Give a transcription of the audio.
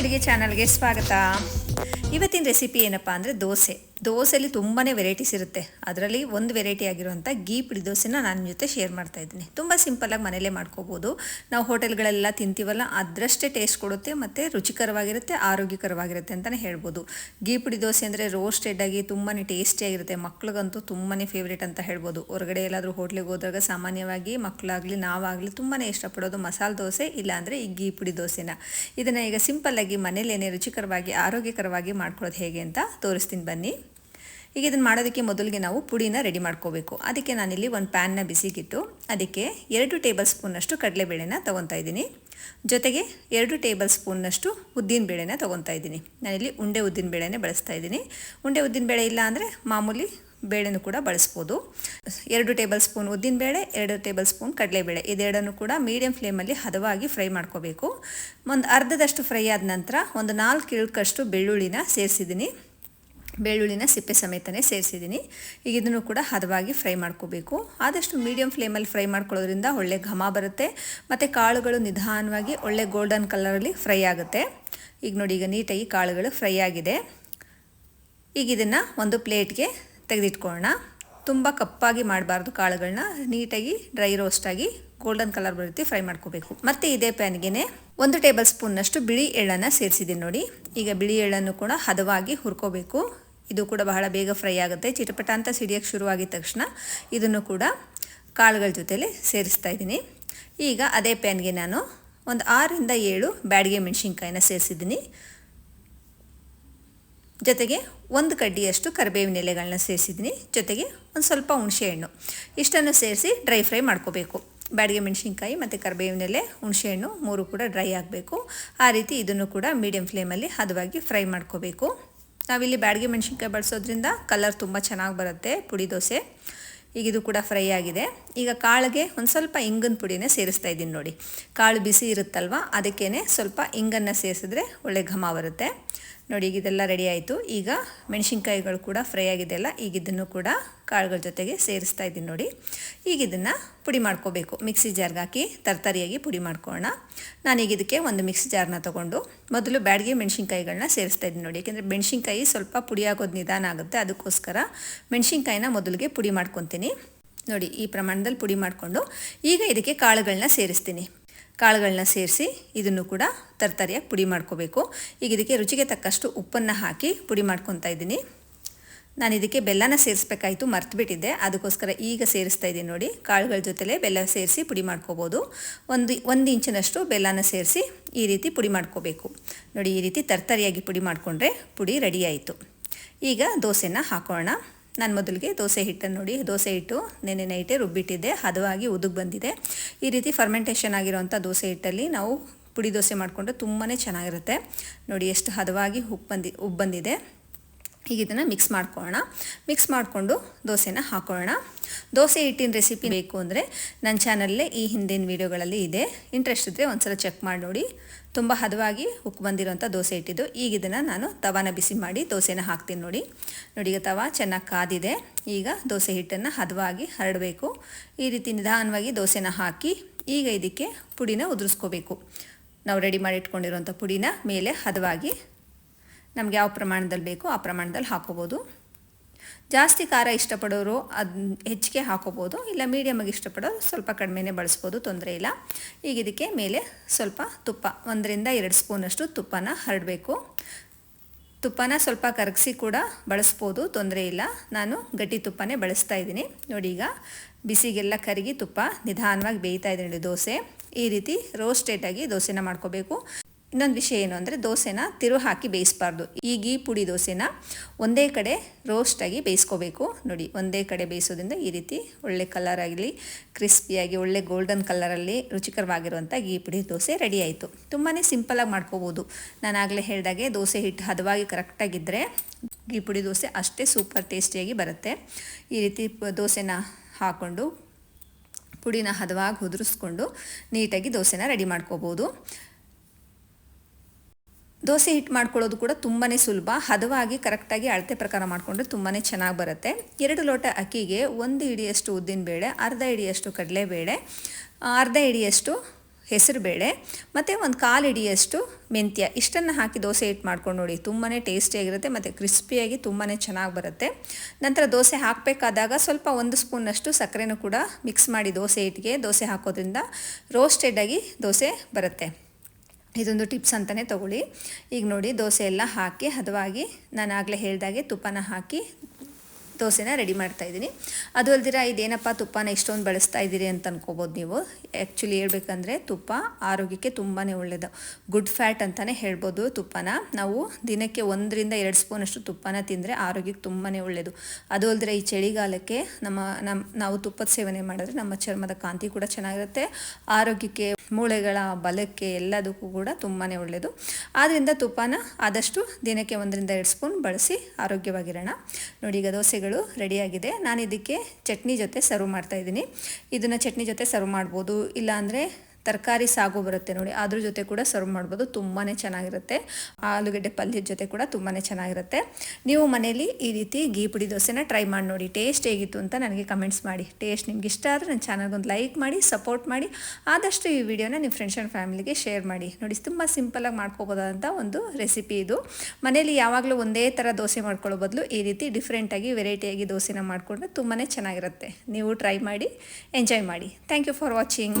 ಅಡುಗೆ ಚಾನಲ್ಗೆ ಸ್ವಾಗತ. ಇವತ್ತಿನ ರೆಸಿಪಿ ಏನಪ್ಪ ಅಂದರೆ ದೋಸೆ. ದೋಸೆಯಲ್ಲಿ ತುಂಬಾ ವೆರೈಟೀಸ್ ಇರುತ್ತೆ. ಅದರಲ್ಲಿ ಒಂದು ವೆರೈಟಿ ಆಗಿರುವಂಥ ಗೀ ಪುಡಿ ದೋಸೆನ ನಾನು ಜೊತೆ ಶೇರ್ ಮಾಡ್ತಾ ಇದ್ದೀನಿ. ತುಂಬ ಸಿಂಪಲಾಗಿ ಮನೆಯಲ್ಲೇ ಮಾಡ್ಕೋಬೋದು. ನಾವು ಹೋಟೆಲ್ಗಳೆಲ್ಲ ತಿಂತೀವಲ್ಲ, ಅದರಷ್ಟೇ ಟೇಸ್ಟ್ ಕೊಡುತ್ತೆ ಮತ್ತು ರುಚಿಕರವಾಗಿರುತ್ತೆ, ಆರೋಗ್ಯಕರವಾಗಿರುತ್ತೆ ಅಂತಲೇ ಹೇಳ್ಬೋದು. ಗೀ ಪುಡಿ ದೋಸೆ ಅಂದರೆ ರೋಸ್ಟೆಡ್ ಆಗಿ ತುಂಬಾ ಟೇಸ್ಟಿಯಾಗಿರುತ್ತೆ ಮಕ್ಳಿಗಂತೂ ತುಂಬಾ ಫೇವ್ರೇಟ್ ಅಂತ ಹೇಳ್ಬೋದು. ಹೊರಗಡೆ ಎಲ್ಲಾದರೂ ಹೋಟ್ಲಿಗೆ ಹೋದಾಗ ಸಾಮಾನ್ಯವಾಗಿ ಮಕ್ಕಳಾಗಲಿ ನಾವಾಗಲಿ ತುಂಬಾ ಇಷ್ಟಪಡೋದು ಮಸಾಲೆ ದೋಸೆ, ಇಲ್ಲಾಂದರೆ ಈ ಗೀ ಪುಡಿ ದೋಸೆನ. ಇದನ್ನು ಈಗ ಸಿಂಪಲ್ಲಾಗಿ ಮನೇಲೇನೆ ರುಚಿಕರವಾಗಿ, ಆರೋಗ್ಯಕರವಾಗಿ ಮಾಡ್ಕೊಳ್ಳೋದು ಹೇಗೆ ಅಂತ ತೋರಿಸ್ತೀನಿ ಬನ್ನಿ. ಈಗ ಇದನ್ನು ಮಾಡೋದಕ್ಕೆ ಮೊದಲಿಗೆ ನಾವು ಪುಡಿನ ರೆಡಿ ಮಾಡ್ಕೋಬೇಕು. ಅದಕ್ಕೆ ನಾನಿಲ್ಲಿ ಒಂದು ಪ್ಯಾನ್ನ ಬಿಸಿಗಿಟ್ಟು, ಅದಕ್ಕೆ ಎರಡು ಟೇಬಲ್ ಸ್ಪೂನ್ನಷ್ಟು ಕಡಲೆಬೇಳೆನ ತೊಗೊತಾ ಇದ್ದೀನಿ. ಜೊತೆಗೆ ಎರಡು ಟೇಬಲ್ ಸ್ಪೂನ್ನಷ್ಟು ಉದ್ದಿನ ಬೇಳೆನ ತೊಗೊತಾ ಇದ್ದೀನಿ. ನಾನಿಲ್ಲಿ ಉಂಡೆ ಉದ್ದಿನ ಬೇಳೆನೇ ಬಳಸ್ತಾ ಇದ್ದೀನಿ. ಉಂಡೆ ಉದ್ದಿನ ಬೇಳೆ ಇಲ್ಲ ಅಂದರೆ ಮಾಮೂಲಿ ಬೇಳೆನೂ ಕೂಡ ಬಳಸ್ಬೋದು. ಎರಡು ಟೇಬಲ್ ಸ್ಪೂನ್ ಉದ್ದಿನ ಬೇಳೆ, ಎರಡು ಟೇಬಲ್ ಸ್ಪೂನ್ ಕಡಲೆಬೇಳೆ. ಇದೆರಡನ್ನು ಕೂಡ ಮೀಡಿಯಂ ಫ್ಲೇಮಲ್ಲಿ ಹದವಾಗಿ ಫ್ರೈ ಮಾಡ್ಕೋಬೇಕು. ಒಂದು ಅರ್ಧದಷ್ಟು ಫ್ರೈ ಆದ ನಂತರ ಒಂದು ನಾಲ್ಕು ಇಳುಕಷ್ಟು ಬೆಳ್ಳುಳ್ಳಿನ ಸೇರಿಸಿದ್ದೀನಿ. ಬೆಳ್ಳುಳ್ಳಿನ ಸಿಪ್ಪೆ ಸಮೇತನೇ ಸೇರಿಸಿದ್ದೀನಿ. ಈಗ ಇದನ್ನು ಕೂಡ ಹದವಾಗಿ ಫ್ರೈ ಮಾಡ್ಕೋಬೇಕು. ಆದಷ್ಟು ಮೀಡಿಯಂ ಫ್ಲೇಮಲ್ಲಿ ಫ್ರೈ ಮಾಡ್ಕೊಳ್ಳೋದ್ರಿಂದ ಒಳ್ಳೆ ಘಮ ಬರುತ್ತೆ. ಮತ್ತು ಕಾಳುಗಳು ನಿಧಾನವಾಗಿ ಒಳ್ಳೆ ಗೋಲ್ಡನ್ ಕಲರಲ್ಲಿ ಫ್ರೈ ಆಗುತ್ತೆ. ಈಗ ನೋಡಿ, ಈಗ ನೀಟಾಗಿ ಕಾಳುಗಳು ಫ್ರೈ ಆಗಿದೆ. ಈಗ ಇದನ್ನು ಒಂದು ಪ್ಲೇಟ್ಗೆ ತೆಗೆದಿಟ್ಕೊಳ್ಳೋಣ. ತುಂಬ ಕಪ್ಪಾಗಿ ಮಾಡಬಾರ್ದು ಕಾಳುಗಳನ್ನ ನೀಟಾಗಿ ಡ್ರೈ ರೋಸ್ಟಾಗಿ ಗೋಲ್ಡನ್ ಕಲರ್ ಬರುತ್ತೆ ಫ್ರೈ ಮಾಡ್ಕೋಬೇಕು. ಮತ್ತು ಇದೇ ಪ್ಯಾನ್ಗೆ ಒಂದು ಟೇಬಲ್ ಸ್ಪೂನ್ನಷ್ಟು ಬಿಳಿ ಎಳ್ಳನ್ನು ಸೇರಿಸಿದ್ದೀನಿ ನೋಡಿ. ಈಗ ಬಿಳಿ ಎಳ್ಳನ್ನು ಕೂಡ ಹದವಾಗಿ ಹುರ್ಕೋಬೇಕು. ಇದು ಕೂಡ ಬಹಳ ಬೇಗ ಫ್ರೈ ಆಗುತ್ತೆ. ಚಿಟಪಟ ಅಂತ ಸಿಡಿಯೋಕ್ಕೆ ಶುರುವಾಗಿದ ತಕ್ಷಣ ಇದನ್ನು ಕೂಡ ಕಾಳುಗಳ ಜೊತೆಯಲ್ಲಿ ಸೇರಿಸ್ತಾ ಇದ್ದೀನಿ. ಈಗ ಅದೇ ಪ್ಯಾನ್ಗೆ ನಾನು ಒಂದು ಆರರಿಂದ ಏಳು ಬ್ಯಾಡಿಗೆ ಮೆಣಸಿನ್ಕಾಯಿನ ಸೇರಿಸಿದ್ದೀನಿ. ಜೊತೆಗೆ ಒಂದು ಕಡ್ಡಿಯಷ್ಟು ಕರಿಬೇವಿನ ಎಲೆಗಳನ್ನ ಸೇರಿಸಿದ್ದೀನಿ. ಜೊತೆಗೆ ಒಂದು ಸ್ವಲ್ಪ ಹುಣಸೆಹಣ್ಣು ಇಷ್ಟನ್ನು ಸೇರಿಸಿ ಡ್ರೈ ಫ್ರೈ ಮಾಡ್ಕೋಬೇಕು. ಬ್ಯಾಡಿಗೆ ಮೆಣಸಿನ್ಕಾಯಿ ಮತ್ತು ಕರಿಬೇವಿನ ಎಲೆ ಹುಣಸೆಹಣ್ಣು ಮೂರು ಕೂಡ ಡ್ರೈ ಆಗಬೇಕು. ಆ ರೀತಿ ಇದನ್ನು ಕೂಡ ಮೀಡಿಯಂ ಫ್ಲೇಮಲ್ಲಿ ಹದವಾಗಿ ಫ್ರೈ ಮಾಡ್ಕೋಬೇಕು. ನಾವಿಲ್ಲಿ ಬ್ಯಾಡಿಗೆ ಮೆಣಸಿನ್ಕಾಯಿ ಬಳಸೋದ್ರಿಂದ ಕಲರ್ ತುಂಬ ಚೆನ್ನಾಗಿ ಬರುತ್ತೆ ಪುಡಿ ದೋಸೆ. ಈಗ ಇದು ಕೂಡ ಫ್ರೈ ಆಗಿದೆ. ಈಗ ಕಾಳಿಗೆ ಒಂದು ಸ್ವಲ್ಪ ಇಂಗನ ಪುಡಿನ ಸೇರಿಸ್ತಾ ಇದ್ದೀನಿ ನೋಡಿ. ಕಾಳು ಬಿಸಿ ಇರುತ್ತಲ್ವ? ಅದಕ್ಕೇ ಸ್ವಲ್ಪ ಇಂಗನ್ನು ಸೇರಿಸಿದ್ರೆ ಒಳ್ಳೆ ಘಮ ಬರುತ್ತೆ. ನೋಡಿ, ಈಗ ಇದೆಲ್ಲ ರೆಡಿ ಆಯಿತು. ಈಗ ಮೆಣಸಿನ್ಕಾಯಿಗಳು ಕೂಡ ಫ್ರೈ ಆಗಿದೆಯಲ್ಲ ಈಗ ಇದನ್ನು ಕೂಡ ಕಾಳುಗಳ ಜೊತೆಗೆ ಸೇರಿಸ್ತಾ ಇದ್ದೀನಿ ನೋಡಿ. ಈಗ ಇದನ್ನು ಪುಡಿ ಮಾಡ್ಕೋಬೇಕು. ಮಿಕ್ಸಿ ಜಾರ್ಗೆ ಹಾಕಿ ತರ್ತರಿಯಾಗಿ ಪುಡಿ ಮಾಡ್ಕೊಳ್ಳೋಣ ನಾನೀಗ ಇದಕ್ಕೆ ಒಂದು ಮಿಕ್ಸಿ ಜಾರ್ನ ತೊಗೊಂಡು ಮೊದಲು ಬ್ಯಾಡಿಗೆ ಮೆಣಸಿನ್ಕಾಯಿಗಳನ್ನ ಸೇರಿಸ್ತಾ ಇದ್ದೀನಿ ನೋಡಿ. ಯಾಕೆಂದರೆ ಮೆಣಸಿನ್ಕಾಯಿ ಸ್ವಲ್ಪ ಪುಡಿ ಆಗೋದು ನಿಧಾನ ಆಗುತ್ತೆ. ಅದಕ್ಕೋಸ್ಕರ ಮೆಣಸಿನ್ಕಾಯಿನ ಮೊದಲಿಗೆ ಪುಡಿ ಮಾಡ್ಕೊತೀನಿ. ನೋಡಿ, ಈ ಪ್ರಮಾಣದಲ್ಲಿ ಪುಡಿ ಮಾಡಿಕೊಂಡು ಈಗ ಇದಕ್ಕೆ ಕಾಳುಗಳನ್ನ ಸೇರಿಸ್ತೀನಿ. ಕಾಳುಗಳನ್ನ ಸೇರಿಸಿ ಇದನ್ನು ಕೂಡ ತರ್ತರಿಯಾಗಿ ಪುಡಿ ಮಾಡ್ಕೋಬೇಕು. ಈಗ ಇದಕ್ಕೆ ರುಚಿಗೆ ತಕ್ಕಷ್ಟು ಉಪ್ಪನ್ನು ಹಾಕಿ ಪುಡಿ ಮಾಡ್ಕೊತಾ ಇದ್ದೀನಿ. ನಾನು ಇದಕ್ಕೆ ಬೆಲ್ಲನ ಸೇರಿಸ್ಬೇಕಾಯಿತು, ಮರ್ತುಬಿಟ್ಟಿದ್ದೆ. ಅದಕ್ಕೋಸ್ಕರ ಈಗ ಸೇರಿಸ್ತಾ ಇದ್ದೀನಿ ನೋಡಿ. ಕಾಳುಗಳ ಜೊತೆಲೇ ಬೆಲ್ಲ ಸೇರಿಸಿ ಪುಡಿ ಮಾಡ್ಕೋಬೋದು. ಒಂದು ಒಂದು ಇಂಚಿನಷ್ಟು ಬೆಲ್ಲನ ಸೇರಿಸಿ ಈ ರೀತಿ ಪುಡಿ ಮಾಡ್ಕೋಬೇಕು. ನೋಡಿ, ಈ ರೀತಿ ತರ್ತರಿಯಾಗಿ ಪುಡಿ ಮಾಡಿಕೊಂಡ್ರೆ ಪುಡಿ ರೆಡಿ ಆಯಿತು. ಈಗ ದೋಸೆನ ಹಾಕೋಣ. ನಾನು ಮೊದಲಿಗೆ ದೋಸೆ ಹಿಟ್ಟನ್ನು ನೋಡಿ. ದೋಸೆ ಹಿಟ್ಟು ನೆನೆ ನೈಟೇ ರುಬ್ಬಿಟ್ಟಿದ್ದೆ. ಹದವಾಗಿ ಉದುಗ್ ಬಂದಿದೆ. ಈ ರೀತಿ ಫರ್ಮೆಂಟೇಷನ್ ಆಗಿರುವಂಥ ದೋಸೆ ಹಿಟ್ಟಲ್ಲಿ ನಾವು ಪುಡಿ ದೋಸೆ ಮಾಡಿಕೊಂಡ್ರೆ ತುಂಬಾ ಚೆನ್ನಾಗಿರುತ್ತೆ. ನೋಡಿ, ಎಷ್ಟು ಹದವಾಗಿ ಉಪ್ಪು ಬಂದಿ, ಉಬ್ಬು ಬಂದಿದೆ. ಈಗ ಇದನ್ನು ಮಿಕ್ಸ್ ಮಾಡ್ಕೊಳ್ಳೋಣ ಮಿಕ್ಸ್ ಮಾಡಿಕೊಂಡು ದೋಸೆನ ಹಾಕೊಳ್ಳೋಣ ದೋಸೆ ಹಿಟ್ಟಿನ ರೆಸಿಪಿ ಬೇಕು ಅಂದರೆ ನನ್ನ ಚಾನಲ್ಲೇ ಈ ಹಿಂದಿನ ವೀಡಿಯೋಗಳಲ್ಲಿ ಇದೆ. ಇಂಟ್ರೆಸ್ಟ್ ಇದ್ದರೆ ಒಂದ್ಸಲ ಚೆಕ್ ಮಾಡಿ ನೋಡಿ. ತುಂಬ ಹದವಾಗಿ ಉಕ್ಕು ಬಂದಿರುವಂಥ ದೋಸೆ ಇಟ್ಟಿದ್ದು ಈಗ ಇದನ್ನು ನಾನು ತವಾನ ಬಿಸಿ ಮಾಡಿ ದೋಸೆನ ಹಾಕ್ತೀನಿ ನೋಡಿ. ನೋಡಿ, ಈಗ ತವಾ ಚೆನ್ನಾಗಿ ಕಾದಿದೆ. ಈಗ ದೋಸೆ ಹಿಟ್ಟನ್ನು ಹದವಾಗಿ ಹರಡಬೇಕು. ಈ ರೀತಿ ನಿಧಾನವಾಗಿ ದೋಸೆನ ಹಾಕಿ ಈಗ ಇದಕ್ಕೆ ಪುಡಿನ ಉದುರಿಸ್ಕೋಬೇಕು. ನಾವು ರೆಡಿ ಮಾಡಿ ಇಟ್ಕೊಂಡಿರೋಂಥ ಪುಡಿನ ಮೇಲೆ ಹದವಾಗಿ ನಮ್ಗೆ ಯಾವ ಪ್ರಮಾಣದಲ್ಲಿ ಬೇಕೋ ಆ ಪ್ರಮಾಣದಲ್ಲಿ ಹಾಕೋಬೋದು. ಜಾಸ್ತಿ ಖಾರ ಇಷ್ಟಪಡೋರು ಅದು ಹೆಚ್ಚಿಗೆ ಹಾಕೋಬೋದು, ಇಲ್ಲ ಮೀಡಿಯಮಾಗಿ ಇಷ್ಟಪಡೋರು ಸ್ವಲ್ಪ ಕಡಿಮೆನೇ ಬಳಸ್ಬೋದು, ತೊಂದರೆ ಇಲ್ಲ. ಈಗ ಇದಕ್ಕೆ ಮೇಲೆ ಸ್ವಲ್ಪ ತುಪ್ಪ, ಒಂದರಿಂದ ಎರಡು ಸ್ಪೂನಷ್ಟು ತುಪ್ಪನ ಹರಡಬೇಕು. ತುಪ್ಪನ ಸ್ವಲ್ಪ ಕರಗಿಸಿ ಕೂಡ ಬಳಸ್ಬೋದು, ತೊಂದರೆ ಇಲ್ಲ. ನಾನು ಗಟ್ಟಿ ತುಪ್ಪನೇ ಬಳಸ್ತಾ ಇದ್ದೀನಿ. ನೋಡಿ ಈಗ ಬಿಸಿಗೆಲ್ಲ ಕರಗಿ ತುಪ್ಪ ನಿಧಾನವಾಗಿ ಬೇಯ್ತಾ ಇದ್ದೀನಿ ದೋಸೆ. ಈ ರೀತಿ ರೋಸ್ಟೇಟಾಗಿ ದೋಸೆನ ಮಾಡ್ಕೋಬೇಕು. ಇನ್ನೊಂದು ವಿಷಯ ಏನು ಅಂದರೆ ದೋಸೆನ ತಿರು ಹಾಕಿ ಬೇಯಿಸಬಾರ್ದು. ಈ ಗೀ ಪುಡಿ ದೋಸೆನ ಒಂದೇ ಕಡೆ ರೋಸ್ಟಾಗಿ ಬೇಯಿಸ್ಕೋಬೇಕು. ನೋಡಿ, ಒಂದೇ ಕಡೆ ಬೇಯಿಸೋದ್ರಿಂದ ಈ ರೀತಿ ಒಳ್ಳೆ ಕಲರ್ ಆಗಲಿ ಕ್ರಿಸ್ಪಿಯಾಗಿ ಒಳ್ಳೆ ಗೋಲ್ಡನ್ ಕಲರಲ್ಲಿ ರುಚಿಕರವಾಗಿರುವಂಥ ಗೀ ಪುಡಿ ದೋಸೆ ರೆಡಿ ಆಯಿತು. ತುಂಬಾ ಸಿಂಪಲಾಗಿ ಮಾಡ್ಕೋಬೋದು. ನಾನು ಆಗಲೇ ಹೇಳಿದಾಗೆ ದೋಸೆ ಹಿಟ್ಟು ಹದವಾಗಿ ಕರೆಕ್ಟಾಗಿದ್ದರೆ ಗೀ ಪುಡಿ ದೋಸೆ ಅಷ್ಟೇ ಸೂಪರ್ ಟೇಸ್ಟಿಯಾಗಿ ಬರುತ್ತೆ. ಈ ರೀತಿ ದೋಸೆನ ಹಾಕ್ಕೊಂಡು ಪುಡಿನ ಹದವಾಗಿ ಉದುರಿಸ್ಕೊಂಡು ನೀಟಾಗಿ ದೋಸೆನ ರೆಡಿ ಮಾಡ್ಕೋಬೋದು. ದೋಸೆ ಹಿಟ್ಟು ಮಾಡ್ಕೊಳ್ಳೋದು ಕೂಡ ತುಂಬಾ ಸುಲಭ. ಹದವಾಗಿ, ಕರೆಕ್ಟಾಗಿ ಅಳತೆ ಪ್ರಕಾರ ಮಾಡಿಕೊಂಡ್ರೆ ತುಂಬಾ ಚೆನ್ನಾಗಿ ಬರುತ್ತೆ. ಎರಡು ಲೋಟ ಅಕ್ಕಿಗೆ ಒಂದು ಇಡಿಯಷ್ಟು ಉದ್ದಿನಬೇಳೆ ಅರ್ಧ ಇಡಿಯಷ್ಟು ಕಡಲೆಬೇಳೆ, ಅರ್ಧ ಇಡಿಯಷ್ಟು ಹೆಸರುಬೇಳೆ, ಮತ್ತು ಒಂದು ಕಾಲು ಇಡಿಯಷ್ಟು ಮೆಂತ್ಯ. ಇಷ್ಟನ್ನು ಹಾಕಿ ದೋಸೆ ಹಿಟ್ಟು ಮಾಡ್ಕೊಂಡು ನೋಡಿ ತುಂಬಾ ಟೇಸ್ಟಿಯಾಗಿರುತ್ತೆ ಮತ್ತು ಕ್ರಿಸ್ಪಿಯಾಗಿ ತುಂಬಾ ಚೆನ್ನಾಗಿ ಬರುತ್ತೆ. ನಂತರ ದೋಸೆ ಹಾಕಬೇಕಾದಾಗ ಸ್ವಲ್ಪ ಒಂದು ಸ್ಪೂನಷ್ಟು ಸಕ್ಕರೆನೂ ಕೂಡ ಮಿಕ್ಸ್ ಮಾಡಿ ದೋಸೆ ಹಿಟ್ಟಿಗೆ ದೋಸೆ ಹಾಕೋದ್ರಿಂದ ರೋಸ್ಟೆಡಾಗಿ ದೋಸೆ ಬರುತ್ತೆ. ಇದೊಂದು ಟಿಪ್ಸ್ ಅಂತಲೇ ತಗೊಳ್ಳಿ. ಈಗ ನೋಡಿ, ದೋಸೆ ಎಲ್ಲ ಹಾಕಿ, ಹದವಾಗಿ ನಾನು ಆಗಲೇ ಹೇಳಿದಾಗೆ ತುಪ್ಪನ ಹಾಕಿ ದೋಸೆನ ರೆಡಿ ಮಾಡ್ತಾ ಇದ್ದೀನಿ. ಅದು ಅಲ್ದಿರ ಇದೇನಪ್ಪ ತುಪ್ಪನ ಇಷ್ಟೊಂದು ಬಳಸ್ತಾ ಇದ್ದೀರಿ ಅಂತ ಅನ್ಕೋಬೋದು ನೀವು. ಆ್ಯಕ್ಚುಲಿ ಹೇಳ್ಬೇಕಂದ್ರೆ ತುಪ್ಪ ಆರೋಗ್ಯಕ್ಕೆ ತುಂಬಾ ಒಳ್ಳೆಯದು ಗುಡ್ ಫ್ಯಾಟ್ ಅಂತಲೇ ಹೇಳ್ಬೋದು ತುಪ್ಪನ. ನಾವು ದಿನಕ್ಕೆ ಒಂದರಿಂದ ಎರಡು ಸ್ಪೂನಷ್ಟು ತುಪ್ಪನ ತಿಂದರೆ ಆರೋಗ್ಯಕ್ಕೆ ತುಂಬಾ ಒಳ್ಳೆಯದು ಅದು ಅಲ್ದಿರ ಈ ಚಳಿಗಾಲಕ್ಕೆ ನಮ್ಮ ನಮ್ಮ ನಾವು ತುಪ್ಪದ ಸೇವನೆ ಮಾಡಿದ್ರೆ ನಮ್ಮ ಚರ್ಮದ ಕಾಂತಿ ಕೂಡ ಚೆನ್ನಾಗಿರುತ್ತೆ. ಆರೋಗ್ಯಕ್ಕೆ, ಮೂಳೆಗಳ ಬಲಕ್ಕೆ ಎಲ್ಲದಕ್ಕೂ ಕೂಡ ತುಂಬಾ ಒಳ್ಳೆಯದು ಆದ್ದರಿಂದ ತುಪ್ಪನ ಆದಷ್ಟು ದಿನಕ್ಕೆ ಒಂದರಿಂದ ಎರಡು ಸ್ಪೂನ್ ಬಳಸಿ ಆರೋಗ್ಯವಾಗಿರೋಣ. ನೋಡಿ ಈಗ ದೋಸೆಗಳು ರೆಡಿಯಾಗಿದೆ. ನಾನು ಇದಕ್ಕೆ ಚಟ್ನಿ ಜೊತೆ ಸರ್ವ್ ಮಾಡ್ತಾ ಇದ್ದೀನಿ. ಇದನ್ನು ಚಟ್ನಿ ಜೊತೆ ಸರ್ವ್ ಮಾಡ್ಬೋದು. ಇಲ್ಲಾಂದರೆ ತರಕಾರಿ ಸಾಗು ಬರುತ್ತೆ ನೋಡಿ. ಅದ್ರ ಜೊತೆ ಕೂಡ ಸರ್ವ್ ಮಾಡ್ಬೋದು. ತುಂಬಾ ಚೆನ್ನಾಗಿರುತ್ತೆ. ಆಲೂಗಡ್ಡೆ ಪಲ್ಯದ ಜೊತೆ ಕೂಡ ತುಂಬಾ ಚೆನ್ನಾಗಿರುತ್ತೆ. ನೀವು ಮನೇಲಿ ಈ ರೀತಿ ಗೀ ಪುಡಿ ದೋಸೆನ ಟ್ರೈ ಮಾಡಿ ನೋಡಿ. ಟೇಸ್ಟ್ ಹೇಗಿತ್ತು ಅಂತ ನನಗೆ ಕಮೆಂಟ್ಸ್ ಮಾಡಿ. ಟೇಸ್ಟ್ ನಿಮ್ಗೆ ಇಷ್ಟ ಆದರೆ ನನ್ನ ಚಾನಲ್ಗೊಂದು ಲೈಕ್ ಮಾಡಿ ಸಪೋರ್ಟ್ ಮಾಡಿ. ಆದಷ್ಟು ಈ ವಿಡಿಯೋನ ನಿಮ್ಮ ಫ್ರೆಂಡ್ಸ್ ಆ್ಯಂಡ್ ಫ್ಯಾಮಿಲಿಗೆ ಶೇರ್ ಮಾಡಿ. ನೋಡಿ, ತುಂಬ ಸಿಂಪಲಾಗಿ ಮಾಡ್ಕೋಬೋದಾದಂಥ ಒಂದು ರೆಸಿಪಿ ಇದು. ಮನೇಲಿ ಯಾವಾಗಲೂ ಒಂದೇ ಥರ ದೋಸೆ ಮಾಡ್ಕೊಳ್ಳೋ ಬದಲು ಈ ರೀತಿ ಡಿಫ್ರೆಂಟಾಗಿ ವೆರೈಟಿಯಾಗಿ ದೋಸೆನ ಮಾಡಿಕೊಂಡ್ರೆ ತುಂಬಾ ಚೆನ್ನಾಗಿರುತ್ತೆ. ನೀವು ಟ್ರೈ ಮಾಡಿ ಎಂಜಾಯ್ ಮಾಡಿ. Thank you for watching